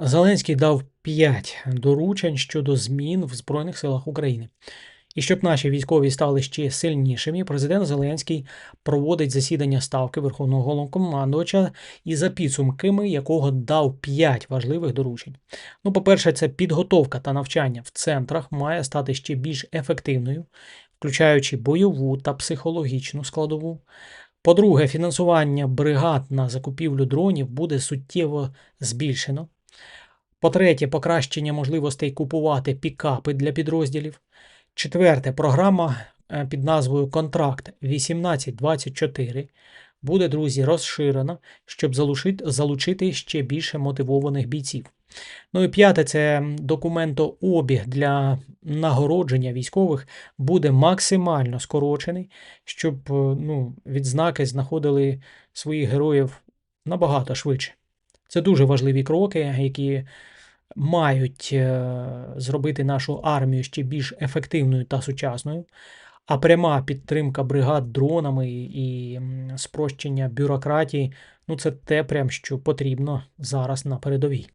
Зеленський дав 5 доручень щодо змін в Збройних силах України. І щоб наші військові стали ще сильнішими, президент Зеленський проводить засідання ставки Верховного головнокомандувача і за підсумками якого дав 5 важливих доручень. Ну, по-перше, це підготовка та навчання в центрах має стати ще більш ефективною, включаючи бойову та психологічну складову. По-друге, фінансування бригад на закупівлю дронів буде суттєво збільшено. По-третє, покращення можливостей купувати пікапи для підрозділів. Четверте, програма е, під назвою Контракт 1824 буде, друзі, розширена, щоб залучити, ще більше мотивованих бійців. Ну і п'яте, це документообіг для нагородження військових буде максимально скорочений, щоб е, ну, відзнаки знаходили своїх героїв набагато швидше. Це дуже важливі кроки, які мають е, зробити нашу армію ще більш ефективною та сучасною. А пряма підтримка бригад дронами і спрощення бюрократії ну це те, прям що потрібно зараз на передовій.